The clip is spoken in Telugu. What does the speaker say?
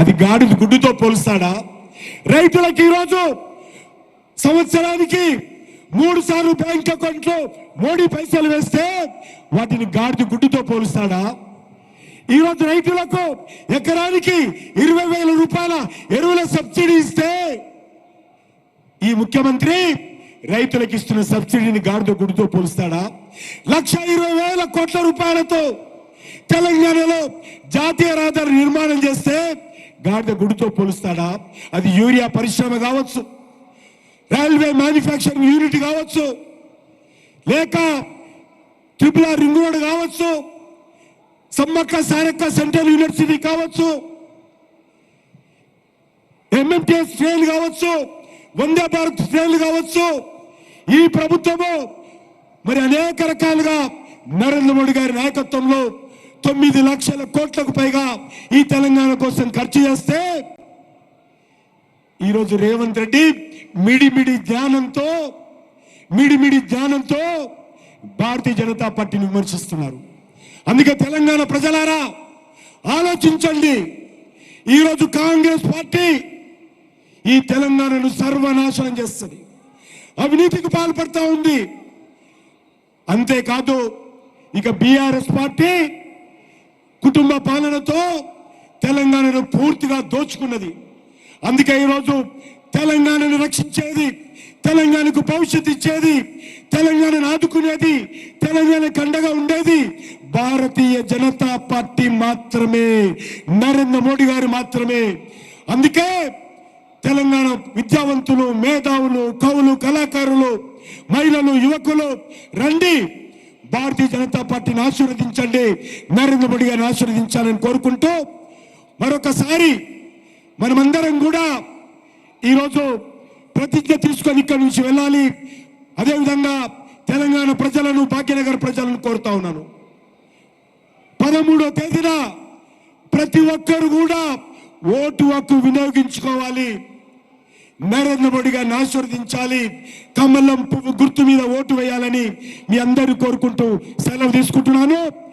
అది గాడిద గుడ్డుతో పోలుస్తాడా? రైతులకు ఈరోజు సంవత్సరానికి మూడు సార్లు బ్యాంక్ అకౌంట్లో మోడీ పైసలు వేస్తే వాటిని గాడిద గుడ్డుతో పోలుస్తాడా? ఈరోజు రైతులకు ఎకరానికి ఇరవై వేల రూపాయల ఎరువుల సబ్సిడీ ఇస్తే ఈ ముఖ్యమంత్రి రైతులకు ఇస్తున్న సబ్సిడీని గాడిద గుడితో పోలుస్తాడా? లక్ష ఇరవై వేల కోట్ల రూపాయలతో తెలంగాణలో జాతీయ రహదారి నిర్మాణం చేస్తే గాడిద గుడితో పోలుస్తాడా? అది యూరియా పరిశ్రమ కావచ్చు. రైల్వే మ్యానుఫ్యాక్చరింగ్ యూనిట్ కావచ్చు. లేక ట్రిపుల్ ఆర్ రింగ్ రోడ్ కావచ్చు. సమ్మక్క సారక్క సెంట్రల్ యూనివర్సిటీ కావచ్చు. ఎంఎంటీఎస్ ట్రైన్ కావచ్చు. వందే భారత్ ట్రైన్లు కావచ్చు. ఈ ప్రభుత్వము మరి అనేక రకాలుగా నరేంద్ర మోడీ గారి నాయకత్వంలో తొమ్మిది లక్షల కోట్లకు పైగా ఈ తెలంగాణ కోసం ఖర్చు చేస్తే ఈరోజు రేవంత్ రెడ్డి మిడిమిడి ధ్యానంతో మిడిమిడి ధ్యానంతో భారతీయ జనతా పార్టీని విమర్శిస్తున్నారు. అందుకే తెలంగాణ ప్రజలారా ఆలోచించండి. ఈరోజు కాంగ్రెస్ పార్టీ ఈ తెలంగాణను సర్వనాశనం చేస్తుంది. అవినీతికి పాల్పడతా ఉంది. అంతేకాదు ఇక బీఆర్ఎస్ పార్టీ కుటుంబ పాలనతో తెలంగాణను పూర్తిగా దోచుకున్నది. అందుకే ఈరోజు తెలంగాణను రక్షించేది తెలంగాణకు భవిష్యత్తు ఇచ్చేది తెలంగాణను ఆదుకునేది తెలంగాణ కండగా ఉండేది భారతీయ జనతా పార్టీ మాత్రమే నరేంద్ర మోడీ గారు మాత్రమే. అందుకే తెలంగాణ విద్యావంతులు మేధావులు కవులు కళాకారులు మహిళలు యువకులు రండి. భారతీయ జనతా పార్టీని ఆశీర్వదించండి. నరేంద్ర మోడీ గారిని ఆశీర్వదించాలని కోరుకుంటూ మరొకసారి మనమందరం కూడా ఈరోజు ప్రతిజ్ఞ తీసుకొని ఇక్కడి నుంచి వెళ్ళాలి. అదేవిధంగా తెలంగాణ ప్రజలను భాగ్యనగర్ ప్రజలను కోరుతా ఉన్నాను. పదమూడో తేదీన ప్రతి ఒక్కరు కూడా ఓటు హక్కు వినియోగించుకోవాలి. నరేంద్ర మోడీ గారిని ఆశీర్వదించాలి. కమలం పువ్వు గుర్తు మీద ఓటు వేయాలని మీ అందరూ కోరుకుంటూ సెలవు తీసుకుంటున్నాను.